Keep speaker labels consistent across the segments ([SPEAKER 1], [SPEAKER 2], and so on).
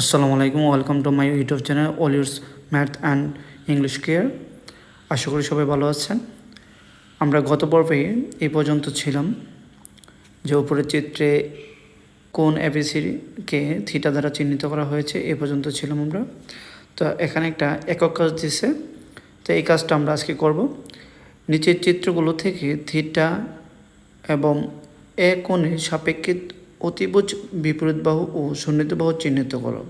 [SPEAKER 1] আসসালামু আলাইকুম welcome to my YouTube channel all math and English care আশা করি সবাই ভালো আছেন। আমরা গত পর্বে এই পর্যন্ত ছিলাম যে উপরের চিত্রে কোন এবিসিকে থিটা দ্বারা চিহ্নিত করা হয়েছে, এ পর্যন্ত ছিলাম আমরা। তো এখানে একটা একক কাজ দিছে, তো এই কাজটা আমরা আজকে করব। নিচের চিত্রগুলো থেকে থিটা এবং এ কোণে সাপেক্ষে অতিভুজ বিপরীত বাহু ও সন্নিহিত বাহু চিহ্নিত করো।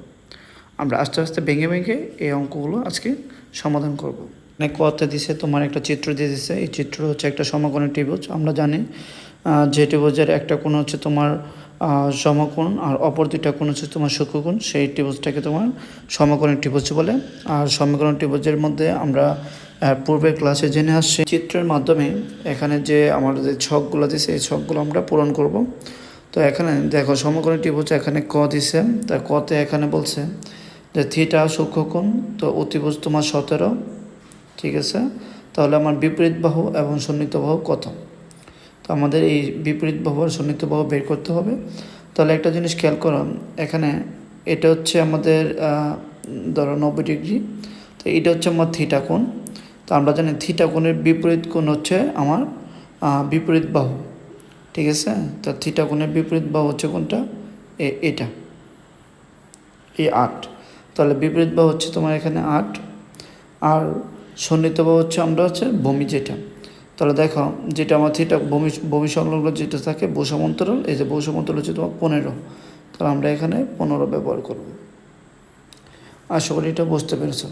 [SPEAKER 1] আমরা আস্তে আস্তে ভেঙে ভেঙে এই অঙ্কগুলো আজকে সমাধান করব। অনেক কতে দিছে, তোমার একটা চিত্র দিয়ে দিছে। এই চিত্র হচ্ছে একটা সমকোণের ত্রিভুজ। আমরা জানি যে ত্রিভুজের একটা কোণ হচ্ছে তোমার সমকোণ আর অপর দুইটা কোণ হচ্ছে তোমার সূক্ষ্মকোণ। সেই ত্রিভুজটাকে তোমার সমকোণের ত্রিভুজ বলে। আর সমকোণের ত্রিভুজের মধ্যে আমরা পূর্বের ক্লাসে জেনে আসছি, চিত্রের মাধ্যমে এখানে যে আমাদের ছকগুলো দিছে, এই ছকগুলো আমরা পূরণ করব। তো এখানে দেখো সমকোণী ত্রিভুজ এখানে ক দিছে। তা কতে এখানে বলছে যে থিটা সূক্ষ্মকোণ তো অতিভুজ তোমার সতেরো, ঠিক আছে? তাহলে আমার বিপরীত বাহু এবং সন্নিহিত বাহু কত? তো আমাদের এই বিপরীত বাহু আর সন্নিহিত বাহু বের করতে হবে। তাহলে একটা জিনিস খেয়াল করো, এখানে এটা হচ্ছে আমাদের ধরো নব্বই ডিগ্রি, তো এটা হচ্ছে আমার থিটা কোণ। তো আমরা জানি থিটা কোণের বিপরীত কোণ হচ্ছে আমার বিপরীত বাহু। ঠিক আছে? তো থিটা কোণের বিপরীত বাহু হচ্ছে কোনটা? এ, এটা। এই আট। তাহলে বিপরীত বাহু হচ্ছে তোমার এখানে আট। আর সন্নিহিত বাহু হচ্ছে আমরা হচ্ছে ভূমি যেটা। তাহলে দেখো, যেটা আমার থিটা ভূমি ভূমি সংলগ্ন যেটা থাকে বসমান্তরল এই যে বসমান্তরল হচ্ছে তোমার পনেরো। তাহলে আমরা এখানে পনেরো ব্যবহার করব। আশা করি এটা বুঝতে পেরেছ।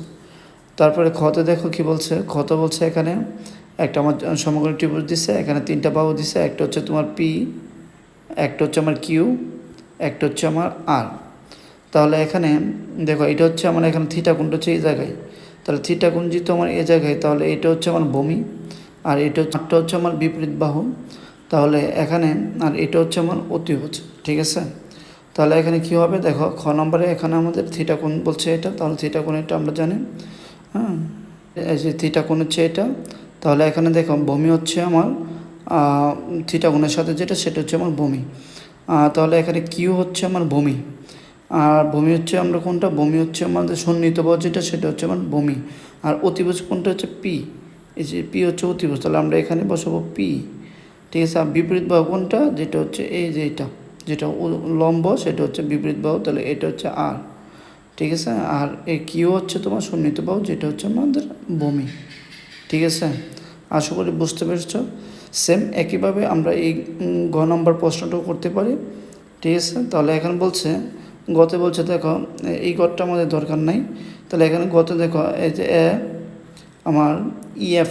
[SPEAKER 1] তারপরে ক্ষতে দেখো কি বলছে? ক্ষত বলছে এখানে একটা আমার সমগ্র ত্রিভুজ দিছে, এখানে তিনটা বাহু দিছে, একটা হচ্ছে তোমার পি একটা হচ্ছে আমার কিউ একটা হচ্ছে আমার আর তাহলে এখানে দেখো, এটা হচ্ছে আমার এখানে থিটা হচ্ছে এই জায়গায়। তাহলে থিটা যেহেতু আমার এই জায়গায়, তাহলে এটা হচ্ছে আমার ভূমি, আর এটা হচ্ছে হচ্ছে আমার বিপরীত বাহু। তাহলে এখানে, আর এটা হচ্ছে আমার অতিভুজ, ঠিক আছে? তাহলে এখানে কি হবে? দেখো, খ নম্বরে এখানে আমাদের থিটা বলছে এটা, তাহলে থিটা কোণ এটা আমরা জানি হ্যাঁ? থিটা কোণ হচ্ছে এটা তাহলে এখানে দেখো ভূমি হচ্ছে আমার থিটা কোণের সাথে যেটা সেটা হচ্ছে আমার ভূমি তাহলে এখানে কিউ হচ্ছে আমার ভূমি আর ভূমি হচ্ছে আমরা কোনটা? ভূমি হচ্ছে আমাদের সন্নিহিত বাহু যেটা, সেটা হচ্ছে আমার ভূমি আর অতিভুজ কোনটা হচ্ছে পি এই যে পি হচ্ছে অতিভুজ, তাহলে আমরা এখানে বসাবো পি ঠিক আছে? আর বিপরীত বাহু কোনটা? যেটা হচ্ছে এই যে এটা। যেটা লম্ব, সেটা হচ্ছে বিপরীত বাহু, তাহলে এটা হচ্ছে আর ঠিক আছে? আর এই কিউ হচ্ছে তোমার সন্নিহিত বাহু, যেটা হচ্ছে আমাদের ভূমি ঠিক আছে? আশা করি বুঝতে পেরেছ। সেম একইভাবে আমরা এই গ নম্বর প্রশ্নটাও করতে পারি। ঠিক আছে? তাহলে এখন বলছে, গতে বলছে দেখো এই গড়টা আমাদের দরকার নাই। তাহলে এখানে গতে দেখো, এই যে এ, আমার ইএফ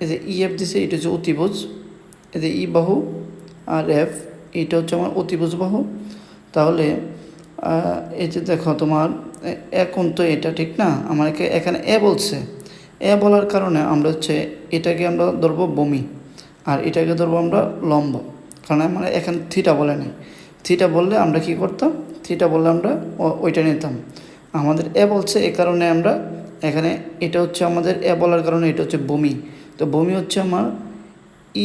[SPEAKER 1] এই যে ইএফ দিছে, এটা হচ্ছে অতিভুজ। এই যে ই বাহু আর এফ এটা হচ্ছে আমার অতিভুজ বাহু। তাহলে এই যে দেখো তোমার, এ- এখন তো এটা, ঠিক না? আমার একে- এখানে এ বলছে। এ বলার কারণে আমরা হচ্ছে এটাকে আমরা ধরবো বমি, আর এটাকে ধরবো আমরা লম্ব। কারণ আমরা এখানে থিটা বলে নেই। থিটা বললে আমরা কি করতাম? থিটা বললে আমরা ওইটা নিতাম। আমাদের এ বলছে এ কারণে আমরা এখানে এটা হচ্ছে আমাদের এ বলার কারণে এটা হচ্ছে বমি। তো বমি হচ্ছে আমার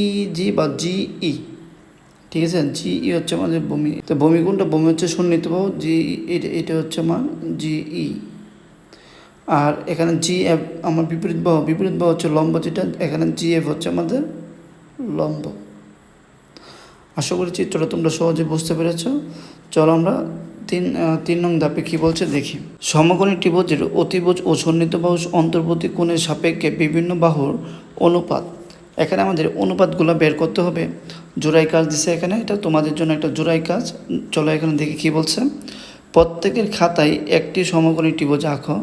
[SPEAKER 1] ই জি বা জি ই ঠিক আছে? জি ই হচ্ছে আমাদের বমি। তো বমি কোনটা? বমি হচ্ছে সন্নিহিত জি এটা হচ্ছে আমার জি ই আর এখানে জি এফ আমার বিপরীত বাহু বিপরীত বাহু হচ্ছে লম্ব যেটা, এখানে জি এফ হচ্ছে আমাদের লম্ব। আশা করি চিত্রটা তোমরা সহজে বুঝতে পেরেছ। চলো আমরা তিন তিন নং ধাপে কী বলছে দেখি। সমকোণী ত্রিভুজের অতিভুজ ও সন্নিহিত বাহু অন্তর্বর্তী কোণের সাপেক্ষে বিভিন্ন বাহুর অনুপাত। এখানে আমাদের অনুপাতগুলো বের করতে হবে। জোড়াই কাজ দিছে এখানে, এটা তোমাদের জন্য একটা জোড়াই কাজ। চলো এখানে দেখি কী বলছে। প্রত্যেকের খাতায় একটি সমকোণী ত্রিভুজ আঁকো।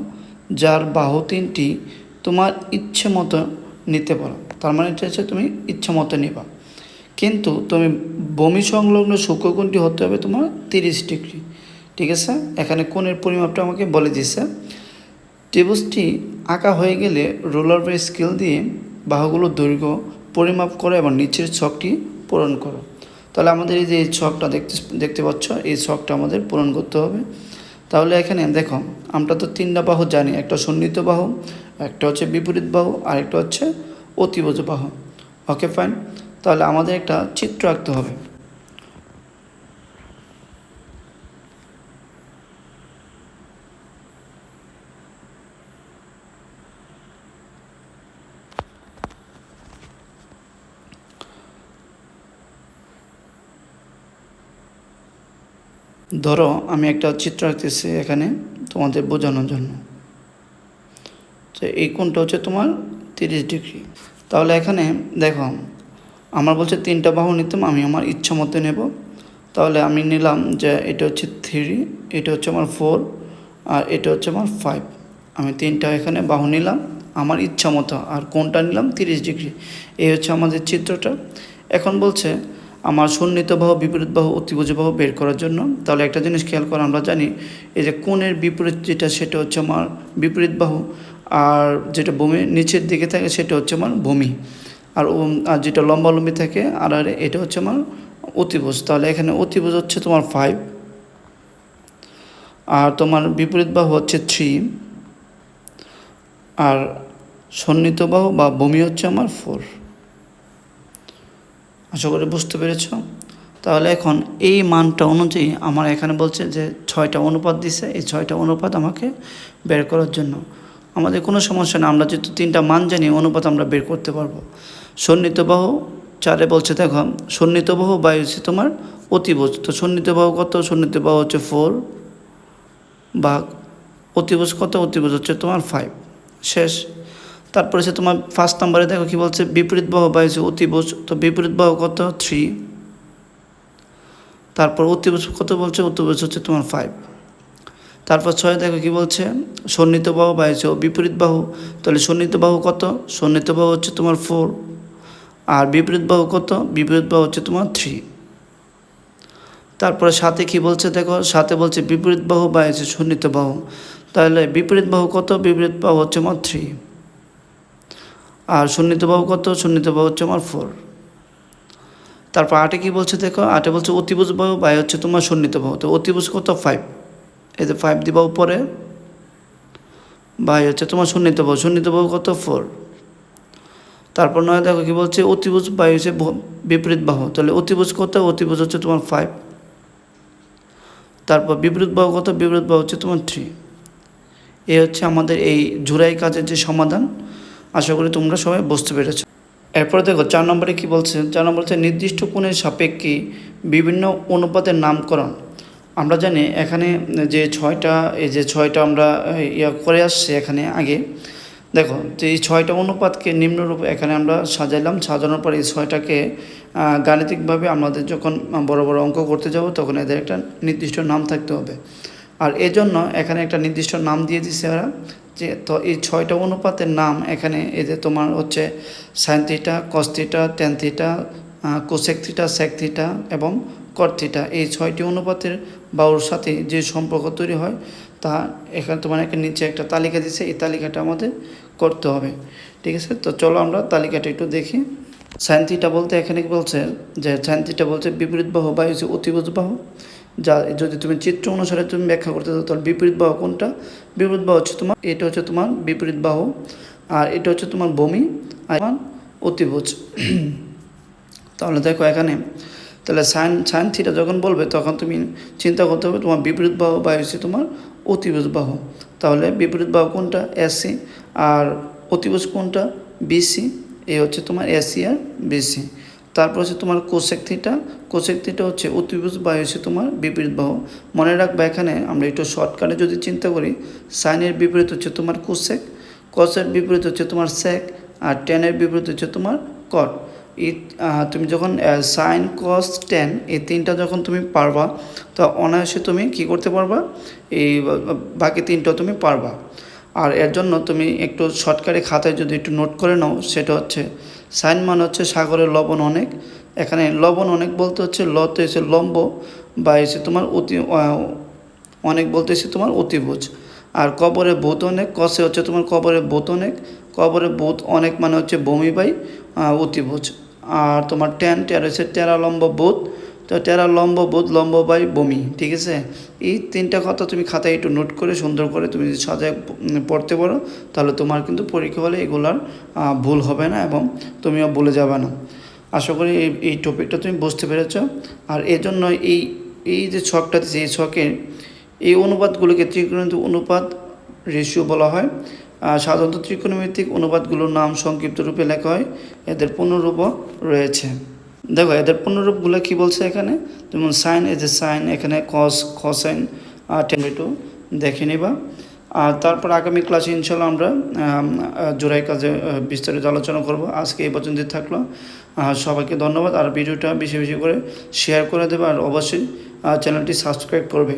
[SPEAKER 1] যার বাহু তিনটি, তোমার ইচ্ছে মতো নিতে পারো। তার মানে এটা হচ্ছে তুমি ইচ্ছে মতো নিবা। কিন্তু তুমি বমি সংলগ্ন শুক্রকোণটি হতে হবে তোমার তিরিশ ডিগ্রি। ঠিক আছে? এখানে কোণের পরিমাপটা আমাকে বলে দিয়েছে। ত্রিভুজটি আঁকা হয়ে গেলে রোলার বা স্কেল দিয়ে বাহুগুলোর দৈর্ঘ্য পরিমাপ করো এবং নিচের ছকটি পূরণ করো। তাহলে আমাদের এই যে ছকটা দেখতে দেখতে পাচ্ছ, এই ছকটা আমাদের পূরণ করতে হবে। তাহলে এখানে দেখো আমরা তো তিনটা বাহু জানি, একটা সন্নিহিত বাহু, একটা হচ্ছে বিপরীত বাহু, আর একটা হচ্ছে অতিবজ বাহু। ওকে ফাইন তাহলে আমাদের একটা চিত্র আঁকতে হবে। ধরো, আমি একটা চিত্র আঁকতেছি এখানে। তোমাদের বোঝানোর জন্য। তো এই কোণটা হচ্ছে তোমার তিরিশ ডিগ্রি। তাহলে এখানে দেখো, আমার বলছে তিনটা বাহু নিতাম আমি আমার ইচ্ছা মতো নেব। তাহলে আমি নিলাম যে এটা হচ্ছে থ্রি এটা হচ্ছে আমার ফোর আর এটা হচ্ছে আমার ফাইভ আমি তিনটা এখানে বাহু নিলাম, আমার ইচ্ছা মতো, আর কোনটা নিলাম তিরিশ ডিগ্রি। এই হচ্ছে আমাদের চিত্রটা। এখন বলছে আমার সন্নিহিত বাহু বিপরীত বাহু অতিভুজ বাহু বের করার জন্য। তাহলে একটা জিনিস খেয়াল করা আমরা জানি, এই যে কোণের বিপরীত যেটা, সেটা হচ্ছে আমার বিপরীত বাহু, আর যেটা ভূমি নিচের দিকে থাকে, সেটা হচ্ছে আমার ভূমি। আর আর যেটা লম্বালম্বি থাকে, আর আর এটা হচ্ছে আমার অতিভুজ। তাহলে এখানে অতিভুজ হচ্ছে তোমার ফাইভ আর তোমার বিপরীত বাহু হচ্ছে থ্রি আর সন্নিহিত বাহু বা ভূমি হচ্ছে আমার ফোর আশা করি বুঝতে পেরেছ। তাহলে এখন এই মানটা অনুযায়ী আমার এখানে বলছে যে ছয়টা অনুপাত দিছে, এই ছয়টা অনুপাত আমাকে বের করার জন্য। আমাদের কোনো সমস্যা নেই, আমরা যেহেতু তিনটা মান জানি, অনুপাত আমরা বের করতে পারব। সন্নিহিত বাহু চারে বলছে, দেখো সন্নিহিত বাহু বা হচ্ছে তোমার অতিভুজ। তো সন্নিহিত বাহু কত? সন্নিহিত হচ্ছে ফোর বা অতিভুজ কত? অতিভুজ হচ্ছে তোমার ফাইভ শেষ। তারপরে সে তোমার ফার্স্ট নাম্বারে দেখো কি বলছে, বিপরীত বাহু বা হচ্ছে অতিভুজ তো বিপরীত বাহু কত? থ্রি তারপর অতিভুজ কত বলছে? অতিভুজ হচ্ছে তোমার ফাইভ তারপর ছয় দেখো কি বলছে? সন্নিহিত বাহু বা হচ্ছে বিপরীত বাহু, তাহলে সন্নিহিত বাহু কত? সন্নিহিত বাহু হচ্ছে তোমার ফোর আর বিপরীত বাহু কত? বিপরীত বাহু হচ্ছে তোমার থ্রি তারপরে সাথে কি বলছে দেখো? সাথে বলছে বিপরীত বাহু বা হচ্ছে সন্নিহিত বাহু। তাহলে বিপরীত বাহু কত? বিপরীত বাহু হচ্ছে আমার থ্রি আর সন্নিহিত বাহু কত? সন্নিহিত বাহু হচ্ছে আমার ফোর তারপর আটে কি বলছে দেখো? আটে বলছে অতিভুজ বাহু বাই হচ্ছে তোমার সন্নিহিত বাহু। তো অতিভুজ কত? ফাইভ এই যে ফাইভ দিবা উপরে বাই হচ্ছে তোমার সন্নিহিত বাহু। সন্নিহিত বাহু কত? ফোর তারপর নয় দেখো কি বলছে? অতিভুজ বাই হচ্ছে বিপরীত বাহু। তাহলে অতিভুজ কত? অতিভুজ হচ্ছে তোমার ফাইভ তারপর বিপরীত বাহু কত? বিপরীত বাহু হচ্ছে তোমার থ্রি এ হচ্ছে আমাদের এই জুরাই কাজের যে সমাধান। আশা করি তোমরা সবাই বুঝতে পেরেছ। এরপরে দেখো, চার নম্বরে কি বলছে? চার নম্বর হচ্ছে নির্দিষ্ট কোণের সাপেক্ষে বিভিন্ন অনুপাতের নামকরণ। আমরা জানি এখানে যে ছয়টা, এই যে ছয়টা আমরা ইয়া করে আসছি এখানে আগে। দেখো, তো এই ছয়টা অনুপাতকে নিম্নরূপ এখানে আমরা সাজাইলাম। সাজানোর পর এই ছয়টাকে গাণিতিকভাবে আমাদের যখন বড় বড় অঙ্ক করতে যাব, তখন এদের একটা নির্দিষ্ট নাম থাকতে হবে। আর এজন্য এখানে একটা নির্দিষ্ট নাম দিয়ে দিছে ওরা, যে তো এই ছয়টা অনুপাতের নাম এখানে এদের তোমার হচ্ছে sine theta cos theta tan theta cosec এবং কর থিটা এই ছয়টি অনুপাতের বাউর সাথে যে সম্পর্ক তৈরি হয়, তা এখানে তোমার একটা নিচে একটা তালিকা দিছে, এই তালিকাটা আমাদের করতে হবে। ঠিক আছে? তো চলো আমরা তালিকাটা একটু দেখি। সাইন বলতে এখানে বলছে? যে সাইন বলছে বিপরীত বাহু বা হচ্ছে বাহু। যা, যদি তুমি চিত্র অনুসারে তুমি ব্যাখ্যা করতে চাও, তাহলে বিপরীত বাহু কোনটা? বিপরীত বাহু হচ্ছে তোমার, এটা হচ্ছে তোমার বিপরীত বাহু, আর এটা হচ্ছে তোমার বমি আর অতিভুজ। তাহলে দেখো এখানে, তাহলে সাইন সাইন থিটা যখন বলবে, তখন তুমি চিন্তা করতে হবে তোমার বিপরীত বাহু বা হচ্ছে তোমার অতিভুজ বাহু। তাহলে বিপরীত বাহু কোনটা? এসি আর অতিভুজ কোনটা? বিসি এ হচ্ছে তোমার এসি আর বিসি তারপর হচ্ছে তোমার কোসেক থিটা কোসেক থিটা হচ্ছে অতিভুজ বায়ু হচ্ছে তোমার বিপরীত বাহু। মনে রাখবে এখানে আমরা একটু শর্টকাটে যদি চিন্তা করি সাইনের বিপরীত হচ্ছে তোমার কোসেক কসের বিপরীত হচ্ছে তোমার সেক আর টেনের বিপরীত হচ্ছে তোমার কট তুমি যখন সাইন কস টেন এই তিনটা যখন তুমি পারবা, তো অনায়াসে তুমি কি করতে পারবা? এই বাকি তিনটা তুমি পারবা। আর এর জন্য তুমি একটু শর্টকাটে খাতায় যদি একটু নোট করে নাও, সেটা হচ্ছে সাইন মানে হচ্ছে সাগরের লবণ অনেক। এখানে লবণ অনেক বলতে হচ্ছে লতে এসে লম্ব বা এসে তোমার অতি অনেক বলতে এসে তোমার অতিভুজ। আর কবরে বোধ অনেক, কষে হচ্ছে তোমার কবরে বোধ অনেক। কবরে বোধ অনেক মানে হচ্ছে বমি বাই অতিভুজ। আর তোমার ট্যান, ট্যার হচ্ছে টেরা লম্ব বোধ তো টেরা লম্ব, বোধ লম্ব বাই বমি, ঠিক আছে? এই তিনটা কথা তুমি খাতায় একটু নোট করে, সুন্দর করে তুমি যদি সাজায় পড়তে পারো, তাহলে তোমার কিন্তু পরীক্ষা হলে এগুলার ভুল হবে না এবং তুমিও ভুলে যাবে না। আশা করি এই এই টপিকটা তুমি বুঝতে পেরেছ। আর এজন্য এই এই যে ছকটা দিচ্ছে এই ছকের এই অনুপাতগুলোকে ত্রিকোণমিতিক অনুপাত রেশিও বলা হয় সাধারণত ত্রিকোণমিতিক অনুপাতগুলোর নাম সংক্ষিপ্ত রূপে লেখা হয়, এদের পূর্ণরূপও রয়েছে। দেখো এদের পুনরূপগুলো কি বলছে এখানে? যেমন সাইন এজ এ সাইন এখানে কস কসাইন টেমরিটু দেখে নিবা। আর তারপর আগামী ক্লাসে ইনশাল্লাহ আমরা আম, জোড়াই কাজে বিস্তারিত আলোচনা করব। আজকে এই পর্যন্তই থাকল। সবাইকে ধন্যবাদ। আর ভিডিওটা বেশি বেশি করে শেয়ার করে দেবে। আর অবশ্যই চ্যানেলটি সাবস্ক্রাইব করবে।